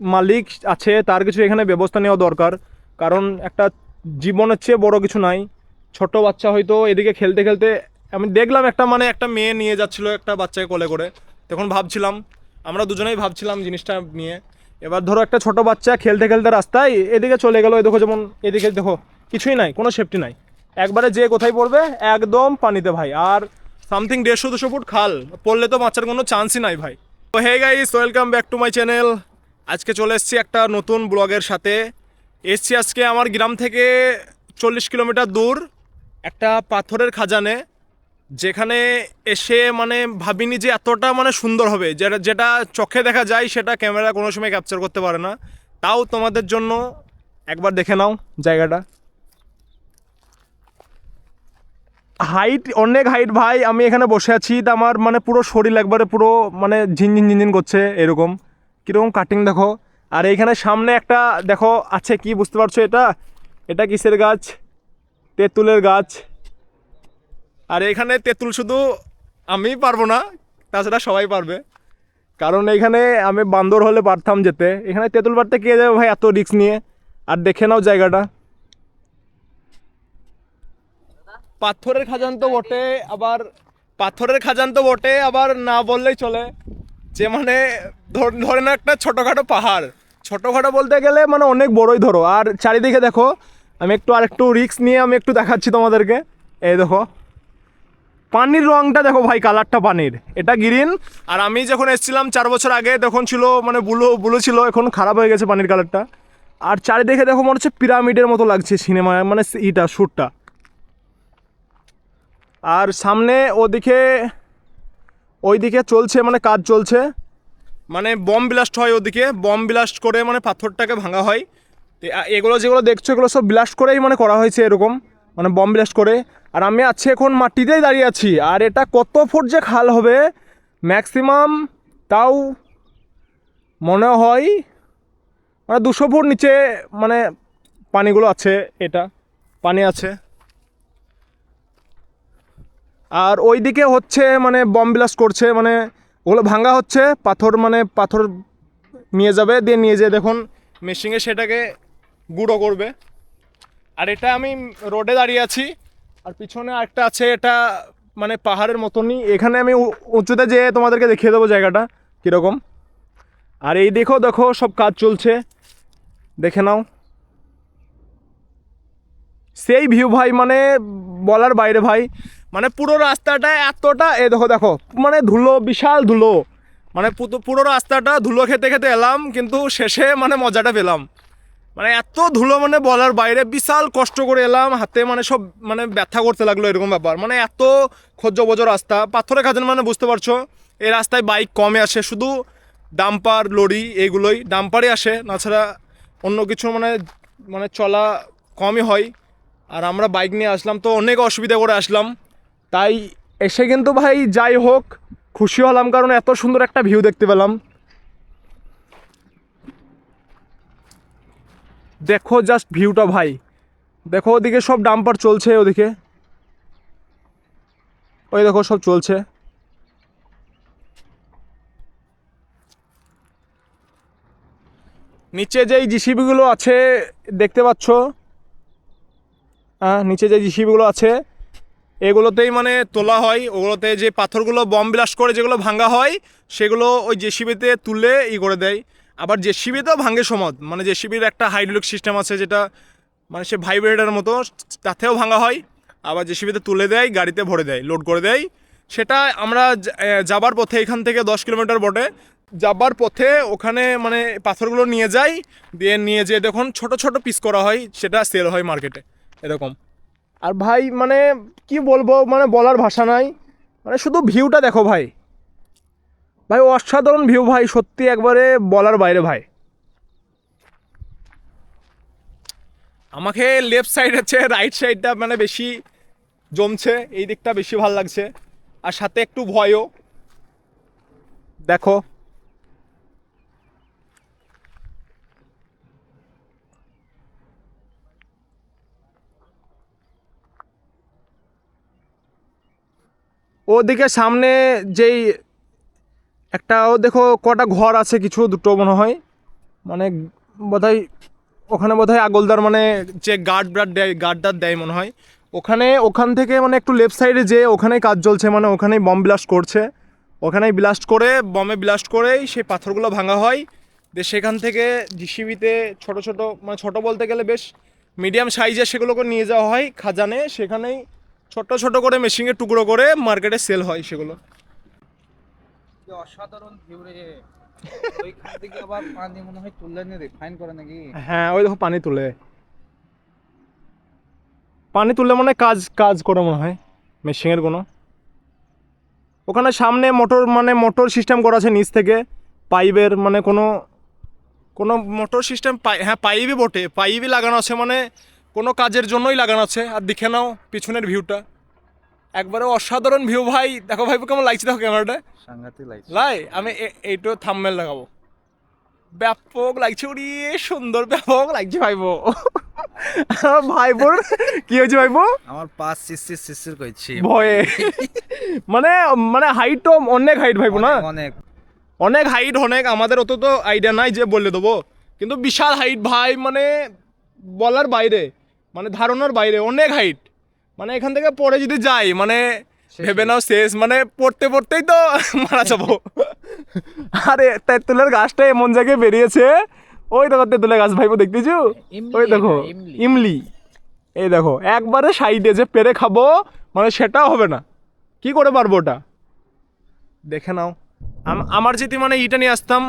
মালিক আছে, তার কিছু এখানে ব্যবস্থা নেওয়া দরকার। কারণ একটা জীবনের চেয়ে বড় কিছু নাই। ছোট বাচ্চা হয়তো এদিকে খেলতে খেলতে, আমি দেখলাম একটা মানে একটা মেয়ে নিয়ে যাচ্ছিল একটা বাচ্চাকে কোলে করে। তখন ভাবছিলাম, আমরা দুজনেই ভাবছিলাম জিনিসটা নিয়ে। এবার ধরো একটা ছোট বাচ্চা খেলতে খেলতে রাস্তায় এদিকে চলে গেলো, দেখো যেমন এদিকে দেখো, কিছুই নাই, কোনো সেফটি নাই। একবারে যে কোথায় পড়বে, একদম পানিতে ভাই। আর সামথিং দেড়শো দুশো ফুট খাল, পড়লে তো বাচ্চার কোনো চান্সই নাই ভাই। তো hey guys welcome back to my channel আজকে চলে এসেছি একটা নতুন ব্লগের সাথে। এসছি আজকে আমার গ্রাম থেকে চল্লিশ কিলোমিটার দূর একটা পাথরের খাজানে, যেখানে এসে মানে ভাবিনি যে এতটা মানে সুন্দর হবে। যেটা যেটা চোখে দেখা যায় সেটা ক্যামেরা কোনো সময় ক্যাপচার করতে পারে না। তাও তোমাদের জন্য একবার দেখে নাও জায়গাটা। হাইট অনেক হাইট ভাই। আমি এখানে বসে আছি। তা আমার মানে পুরো শরীর একবারে পুরো মানে ঝিনঝিন ঝিনঝিন করছে এরকম। কীরকম কাটিং দেখো। আর এইখানে সামনে একটা, দেখো, আছে কি বুঝতে পারছ এটা? এটা কিসের গাছ? তেঁতুলের গাছ। আর এখানে তেঁতুল শুধু আমিই পারব না, তাছাড়া সবাই পারবে। কারণ এখানে আমি বান্দর হলে পারতাম যেতে। এখানে তেঁতুল পারতে কে যাবে ভাই? এত রিস্ক নিয়ে। আর দেখে নাও জায়গাটা। পাথরের খাজান তো বটে, আবার পাথরের খাজান তো বটে, আবার না বললেই চলে। যে মানে ধর- ধরে না একটা ছোটোখাটো পাহাড়। ছোটোখাটো বলতে গেলে মানে অনেক বড়ই ধরো। আর চারিদিকে দেখো, আমি একটু আর একটু রিক্স নিয়ে আমি একটু দেখাচ্ছি তোমাদেরকে। এই দেখো। পানির রংটা দেখো ভাই কালারটা পানির। এটা গ্রিন আর আমি যখন এসেছিলাম চার বছর আগে, তখন ছিল মানে ব্লু ব্লু ছিল, এখন খারাপ হয়ে গেছে পানির কালারটা আর চারিদিকে দেখো মনে হচ্ছে পিরামিডের মতো লাগছে সিনেমায় মানে ইটা শ্যুটটা আর সামনে ওদিকে ওইদিকে চলছে মানে কাজ চলছে। মানে বম ব্লাস্ট হয় ওদিকে বম ব্লাস্ট করে মানে পাথরটাকে ভাঙা হয়। এগুলো যেগুলো দেখছ, এগুলো সব ব্লাস্ট করেই মানে করা হয়েছে এরকম মানে বম ব্লাস্ট করে। আর আমি আছি এখন মাটিতেই দাঁড়িয়ে আছি, আর এটা কত ফুট যে খাল হবে ম্যাক্সিমাম তাও মনে হয় মানে দুশো ফুট নিচে মানে পানিগুলো আছে, এটা পানি আছে। আর ওই দিকে হচ্ছে মানে বম ব্লাস্ট করছে মানে ওগুলো ভাঙা হচ্ছে, পাথর মানে পাথর নিয়ে যাবে, দিয়ে নিয়ে যেয়ে দেখুন মেশিনে সেটাকে গুঁড়ো করবে। আর এটা আমি রোডে দাঁড়িয়ে আছি, আর পিছনে আরেকটা আছে, এটা মানে পাহাড়ের মতনই। এখানে আমি উঁচুতে যেয়ে তোমাদেরকে দেখিয়ে দেবো জায়গাটা কীরকম। আর এই দেখো দেখো সব কাজ চলছে, দেখে নাও। সেই ভিউ ভাই মানে বলার বাইরে ভাই মানে পুরো রাস্তাটা এতটা, এ দেখো দেখো মানে ধুলো, বিশাল ধুলো। মানে পুরো রাস্তাটা ধুলো খেতে খেতে এলাম, কিন্তু শেষে মানে মজাটা পেলাম। মানে এত ধুলো মানে বলার বাইরে বিশাল কষ্ট করে এলাম, হাতে মানে সব মানে ব্যথা করতে লাগল এরকম ব্যাপার। মানে এত খোঁজ বজো রাস্তা পাথরে খাজান মানে বুঝতে পারছ, এই রাস্তায় বাইক কমে আসে, শুধু ডাম্পার, লরি এইগুলোই ডাম্পারই আসে তাছাড়া অন্য কিছু মানে মানে চলা কমই হয়। আর আমরা বাইক নিয়ে আসলাম তো অনেক অসুবিধা করে আসলাম। তাই এসে কিন্তু ভাই যাই হোক, খুশি হলাম কারণ এত সুন্দর একটা ভিউ দেখতে পেলাম। দেখো জাস্ট ভিউটা ভাই। দেখো ওদিকে সব ডাম্পার চলছে ওদিকে। ওই দেখো সব চলছে। নিচে যেই জিসিবিগুলো আছে, দেখতে পাচ্ছ? হ্যাঁ নিচে যে জিসিবিগুলো আছে এগুলোতেই মানে তোলা হয়, ওগুলোতে যে পাথরগুলো বম ব্লাস্ট করে যেগুলো ভাঙা হয়, সেগুলো ওই জেসিবিতে তুলে ই করে দেয়। আবার জেসিবিতেও ভাঙে সমাদ মানে জেসিবির একটা হাইড্রোলিক সিস্টেম আছে যেটা মানে সে ভাইব্রেটার মতো, তাতেও ভাঙা হয়, আবার জেসিবিতে তুলে দেয়, গাড়িতে ভরে দেয় লোড করে দেয়। সেটা আমরা যাবার পথে এখান থেকে দশ কিলোমিটার বটে। যাবার পথে ওখানে মানে পাথরগুলো নিয়ে যাই দিয়ে নিয়ে যেয়ে দেখুন ছোট ছোট পিস করা হয়, সেটা সেল হয় মার্কেটে এরকম। আর ভাই মানে কি বলব মানে বলার ভাষা নাই। মানে শুধু ভিউটা দেখো ভাই। ভাই, অসাধারণ ভিউ ভাই, সত্যি একবারে বলার বাইরে ভাই। আমাকে লেফট সাইড আছে রাইট সাইডটা মানে বেশি জমছে, এই দিকটা বেশি ভালো লাগছে। আর সাথে একটু ভয়ও। দেখো ওদিকে সামনে যেই একটা, ও দেখো কটা ঘর আছে কিছু, দুটো মনে হয়। মানে বোধহয়, ওখানে বোধহয় আগলদার মানে যে গার্ড ব্রাড দেয় গার্ডদার দেয় মনে হয়। ওখানে, ওখান থেকে মানে একটু লেফট সাইডে যে ওখানেই কাজ চলছে মানে ওখানেই বম ব্লাস্ট করছে। ওখানেই ব্লাস্ট করে বমে ব্লাস্ট করেই সেই পাথরগুলো ভাঙা হয়। দিয়ে সেখান থেকে জিসিবিতে ছোট ছোট মানে ছোট বলতে গেলে বেশ মিডিয়াম সাইজের সেগুলোকে নিয়ে যাওয়া হয়, খাজানে। সেখানেই ছোট ছোট করে মেশিনের টুকরো করে মার্কেটে সেল হয় সেগুলো। অসাধারণ ভিউ রে। ওইখান থেকে আবার পানি মনে হয় তুললে নিয়ে রিফাইন করে নাকি? হ্যাঁ ওই দেখো পানি তুলে। পানি তুললে মনে হয় কাজ কাজ করে মনে হয় মেশিনের কোনো। ওখানে সামনে মোটর মানে মোটর সিস্টেম করা আছে নিচ থেকে। পাইপের মানে কোনো কোনো মোটর সিস্টেম হ্যাঁ পাইপই বটে। পাইপই লাগানো আছে মানে কোনো কাজের জন্যই লাগানো আছে। আর দেখে নাও পিছনের ভিউটা একবারে অসাধারণ ভিউ ভাই। দেখো ভাই কেমন লাগছে দেখো ক্যামেরাটা সাংঘাতিক লাগছে। লাই আমি এ- এইটো থাম্বনেল লাগাবো। ব্যাপক লাগছে ওরে সুন্দর ব্যাপক লাগছে ভাইবো আমার ভাইবোর কি হয়েছে ভাইবো আমার পাঁচ সিসির সিসির কইছি। ভয়ে। মানে মানে হাইট তো অনেক হাইট ভাইবো না? অনেক অনেক। হাইট অনেক। আমাদের অত তো আইডিয়া নাই যে বলে দেবো। কিন্তু বিশাল হাইট ভাই মানে বলার বাইরে। মানে ধারণার বাইরে অনেক হাইট মানে এখান থেকে পরে যদি যাই মানে ভেবে নাও শেষ মানে পড়তে পড়তেই তো মারা যাব। আরে তেঁতুলের গাছটা এমন জায়গায় বেরিয়েছে। ওই দেখো তেঁতুলের গাছ ভাইবো দেখতেছো? ওই দেখো ইমলি। এই দেখো একবারে সাইডে যে পেরে খাব মানে সেটাও হবে না। কি করে পারব ওটা? দেখে নাও। আম- আমার যদি মানে ইটা নিয়ে আসতাম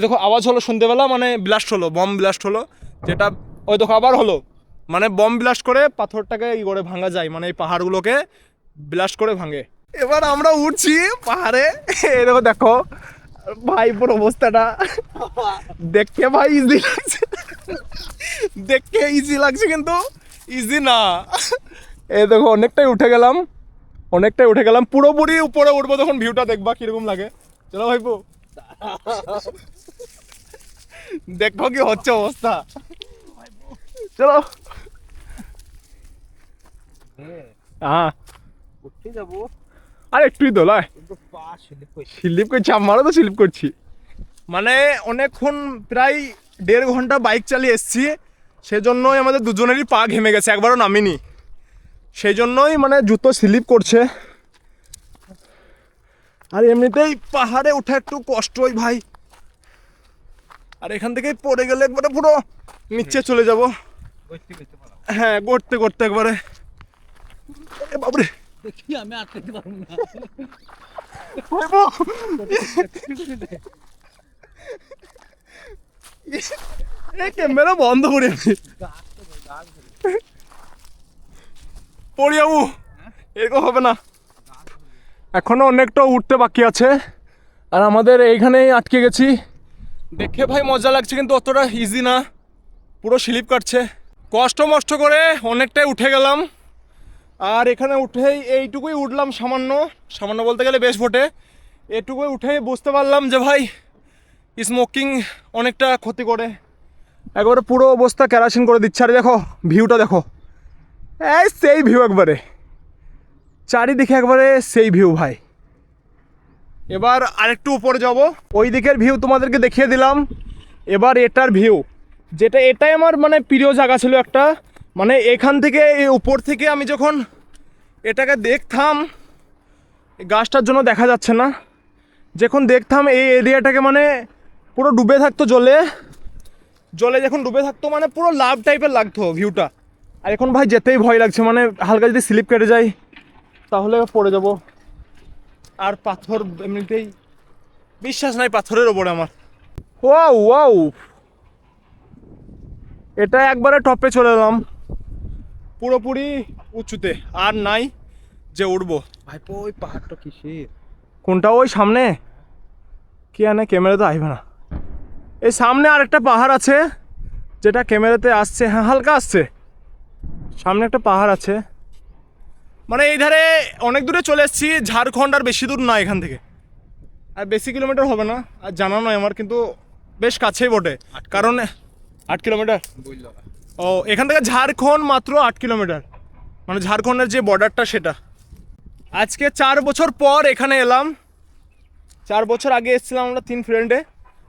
দেখো আওয়াজ হলো শুনতে পেলাম মানে ব্লাস্ট হলো বম ব্লাস্ট হলো যেটা ওই দেখো আবার হলো। মানে বম ব্লাস্ট করে পাথরটাকে ই করে ভাঙা যায় মানে এই পাহাড়গুলোকে ব্লাস্ট করে ভাঙে। এবার আমরা উঠছি পাহাড়ে। এই দেখো দেখো। ভাই, পুরো অবস্থাটা। দেখতে ভাই ইজি লাগছে। দেখতে ইজি লাগছে কিন্তু ইজি না। এই দেখো, অনেকটাই উঠে গেলাম। অনেকটাই উঠে গেলাম। পুরোপুরি উপরে উঠবো তখন ভিউটা দেখবা কীরকম লাগে। চলো ভাইপো দেখো কি হচ্ছে অবস্থা। চলো। হ্যাঁ উঠে যাব? আর একটুই দোলায় স্লিপ করছি। আমারও তো স্লিপ করছি। মানে অনেকক্ষণ প্রায় দেড় ঘণ্টা বাইক চালিয়ে এসছি সেজন্যই আমাদের দুজনেরই পা ঘেমে গেছে একবারও নামিনি। সেই জন্যই মানে জুতো স্লিপ করছে। আর এমনিতেই পাহাড়ে ওঠা একটু কষ্টই ভাই। আর এখান থেকেই পড়ে গেলে একবারে পুরো নিচে চলে যাব। হ্যাঁ করতে করতে একবারে। বাবরে। দেখি আমি আটকাতে পারব না? এই ক্যামেরা বন্ধ করে আমি পড়ি যাব এরকম হবে না। এখনও অনেকটা উঠতে বাকি আছে। আর আমাদের এইখানেই আটকে গেছি। দেখে ভাই মজা লাগছে কিন্তু অতটা ইজি না। পুরো স্লিপ কাটছে। কষ্ট মষ্ট করে অনেকটাই উঠে গেলাম। আর এখানে উঠেই এইটুকুই উঠলাম সামান্য। সামান্য বলতে গেলে বেশ ভোটে এটুকুই উঠেই বুঝতে পারলাম যে ভাই স্মোকিং অনেকটা ক্ষতি করে। একবারে পুরো অবস্থা ক্যারাসিন করে দিচ্ছে। আর দেখো ভিউটা দেখো। এই সেই ভিউ একবারে। চারিদিকে একবারে সেই ভিউ ভাই। এবার আরেকটু উপরে যাব। ওই দিকের ভিউ তোমাদেরকে দেখিয়ে দিলাম। এবার এটার ভিউ যেটা এটাই আমার মানে প্রিয় জায়গা ছিল একটা। মানে এখান থেকে উপর থেকে আমি যখন এটাকে দেখতাম গাছটার জন্য দেখা যাচ্ছে না। যখন দেখতাম এই এরিয়াটাকে মানে পুরো ডুবে থাকতো জলে জলে যখন ডুবে থাকতো মানে পুরো লাভ টাইপের লাগতো ভিউটা। আর এখন ভাই যেতেই ভয় লাগছে মানে হালকা যদি স্লিপ কেটে যায়, তাহলে পড়ে যাব। আর পাথর এমনিতেই বিশ্বাস নাই পাথরের ওপরে আমার। Wow wow. এটা একবারে টপে চলে এলাম, পুরোপুরি উঁচুতে। আর নাই। যে উঠবো। ভাইপো ওই পাহাড়টা কিসের? কোনটা? ওই সামনে? কি আনে? ক্যামেরাতে আসবে না। এই সামনে আরেকটা পাহাড় আছে যেটা ক্যামেরাতে আসছে। হ্যাঁ হালকা আসছে। সামনে একটা পাহাড় আছে। মানে এই ধারে অনেক দূরে চলে এসেছি ঝাড়খণ্ড আর বেশি দূর না এখান থেকে। আর বেশি কিলোমিটার হবে না আর জানা নয় আমার কিন্তু বেশ কাছেই বটে। কারণ আট কিলোমিটার? বুঝলো ও এখান থেকে ঝাড়খণ্ড মাত্র আট কিলোমিটার। মানে ঝাড়খণ্ডের যে বর্ডারটা সেটা। আজকে চার বছর পর এখানে এলাম। চার বছর আগে এসেছিলাম আমরা তিন ফ্রেন্ডে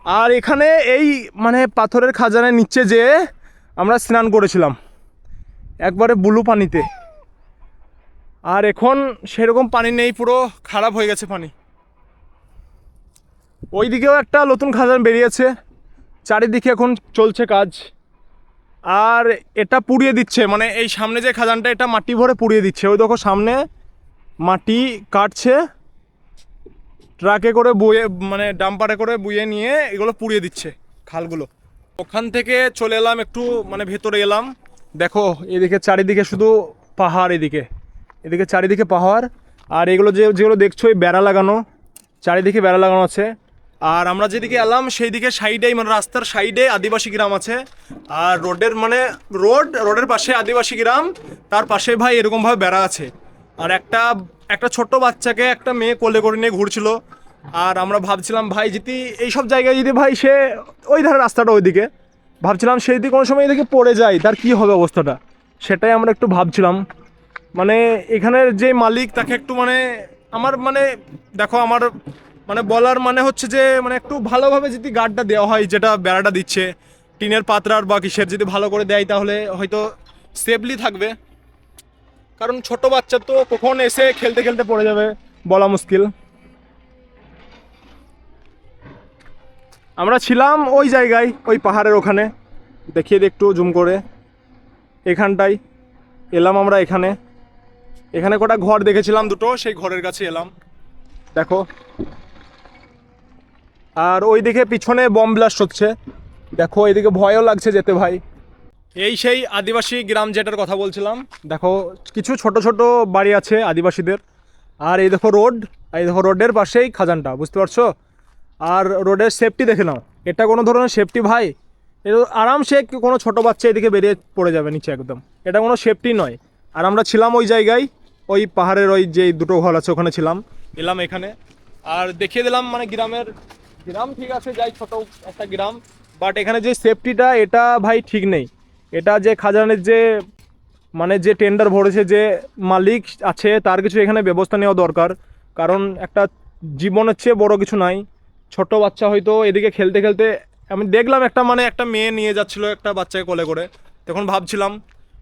আর এখানে এই মানে পাথরের খাজানের নিচে যে আমরা স্নান করেছিলাম। একবারে ব্লু পানিতে। আর এখন সেরকম পানি নেই, পুরো খারাপ হয়ে গেছে পানি। ওইদিকেও একটা নতুন খাজান বেরিয়েছে। চারিদিকে এখন চলছে কাজ। আর এটা পুড়িয়ে দিচ্ছে মানে এই সামনে যে খাজানটা, এটা মাটি ভরে পুড়িয়ে দিচ্ছে। ওই দেখো সামনে মাটি কাটছে, ট্রাকে করে বয়ে মানে ডাম্পারে করে বয়ে নিয়ে এগুলো পুড়িয়ে দিচ্ছে খালগুলো। ওখান থেকে চলে এলাম একটু মানে ভেতরে এলাম। দেখো, এদিকে চারিদিকে শুধু পাহাড় এদিকে। এদিকে চারিদিকে পাহাড়, আর এগুলো যে, যেগুলো দেখছ, এই বেড়া লাগানো, চারিদিকে বেড়া লাগানো আছে। আর আমরা যেদিকে এলাম সেই দিকে সাইডেই মানে রাস্তার সাইডে আদিবাসী গ্রাম আছে। আর রোডের মানে রোড, রোডের পাশে আদিবাসী গ্রাম, তার পাশে ভাই এরকমভাবে বেড়া আছে। আর একটা একটা ছোট্ট বাচ্চাকে একটা মেয়ে কোলে করে নিয়ে ঘুরছিল। আর আমরা ভাবছিলাম, ভাই যদি এইসব জায়গায় যদি ভাই সে ওই ধারে রাস্তাটা ওইদিকে। ভাবছিলাম সেই দিকে কোনো সময় এদিকে পড়ে যায়, তার কি হবে অবস্থাটা? সেটাই আমরা একটু ভাবছিলাম। মানে এখানের যে মালিক, তাকে একটু মানে আমার মানে দেখো, আমার মানে বলার মানে হচ্ছে যে মানে একটু ভালোভাবে যদি গার্ডটা দেওয়া হয়, যেটা বেড়াটা দিচ্ছে, টিনের পাত্রার বা কিসের যদি ভালো করে দেয়, তাহলে হয়তো সেফলি থাকবে। কারণ ছোট বাচ্চা তো কখন এসে খেলতে খেলতে পড়ে যাবে, বলা মুশকিল। আমরা ছিলাম ওই জায়গায়, ওই পাহাড়ের ওখানে। দেখিয়ে একটু, জুম করে। এখানটায় এলাম আমরা এখানে। এখানে কটা ঘর দেখেছিলাম দুটো, সেই ঘরের কাছে এলাম। দেখো। আর ওই দিকে পিছনে বম ব্লাস্ট হচ্ছে। দেখো এইদিকে ভয়ও লাগছে যেতে ভাই। এই সেই আদিবাসী গ্রাম যেটার কথা বলছিলাম, দেখো কিছু ছোট ছোট বাড়ি আছে আদিবাসীদের। আর এই দেখো রোড, এই দেখো রোডের পাশেই খাজানটা, বুঝতে পারছ? আর রোডের সেফটি দেখে নাও। এটা কোনো ধরনের সেফটি ভাই। এটা আরামসে কোনো ছোট বাচ্চা এদিকে বেরিয়ে পড়ে যাবে নিচে একদম। এটা কোনো সেফটি নয়। আর আমরা ছিলাম ওই জায়গায়, ওই পাহাড়ের ওই যে দুটো ঘর আছে ওখানে ছিলাম, এলাম এখানে। আর দেখিয়ে দিলাম মানে গ্রামের, গ্রাম ঠিক আছে, যাই ছোট একটা গ্রাম। বাট এখানে যে সেফটিটা এটা ভাই ঠিক নেই। এটা যে খাজানের যে মানে যে টেন্ডার ভরেছে যে মালিক আছে, তার কিছু এখানে ব্যবস্থা নেওয়া দরকার। কারণ একটা জীবনের চেয়ে বড় কিছু নাই। ছোট বাচ্চা হয়তো এদিকে খেলতে খেলতে, আমি দেখলাম একটা মানে একটা মেয়ে নিয়ে যাচ্ছিল একটা বাচ্চাকে কোলে করে। তখন ভাবছিলাম,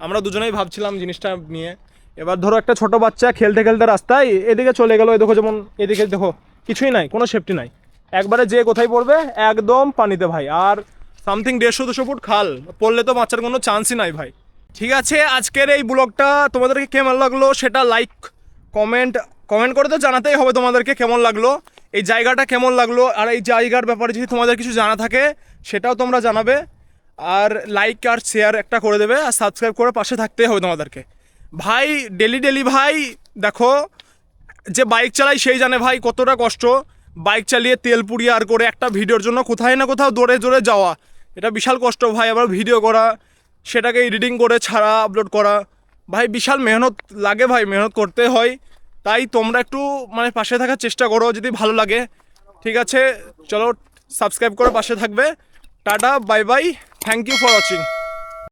আমরা দুজনেই ভাবছিলাম জিনিসটা নিয়ে। এবার ধরো একটা ছোট বাচ্চা খেলতে খেলতে রাস্তায় এদিকে চলে গেলো দেখো যেমন এদিকে দেখো, কিছুই নাই, কোনো সেফটি নাই। একবারে যে কোথায় পড়বে, একদম পানিতে ভাই। আর সামথিং দেড়শো, দুশো ফুট খাল। পড়লে তো বাচ্চার কোনো চান্সই নাই ভাই। ঠিক আছে, আজকের এই ব্লগটা তোমাদেরকে কেমন লাগল সেটা লাইক কমেন্ট কমেন্ট করে তো জানাতেই হবে তোমাদেরকে কেমন লাগল। এই জায়গাটা কেমন লাগল আর এই জায়গার ব্যাপারে যদি তোমাদের কিছু জানা থাকে, সেটাও তোমরা জানাবে। আর লাইক আর শেয়ার একটা করে দেবে আর সাবস্ক্রাইব করে পাশে থাকতেই হবে তোমাদেরকে। ভাই ডেলি ডেলি ভাই, দেখো, যে বাইক চালাই সেই জানে ভাই কতটা কষ্ট। বাইক চালিয়ে তেল পুড়িয়ে আর করে একটা ভিডিওর জন্য কোথায় না কোথাও দৌড়ে দৌড়ে যাওয়া। এটা বিশাল কষ্ট, ভাই, আবার ভিডিও করা, সেটাকে এডিটিং করে, ছাড়া আপলোড করা। ভাই, বিশাল মেহনত লাগে, ভাই, মেহনত করতে হয়। তাই তোমরা একটু মানে পাশে থাকার চেষ্টা করো, যদি ভালো লাগে। ঠিক আছে, চলো সাবস্ক্রাইব করে পাশে থাকবে। Tata bye bye thank you for watching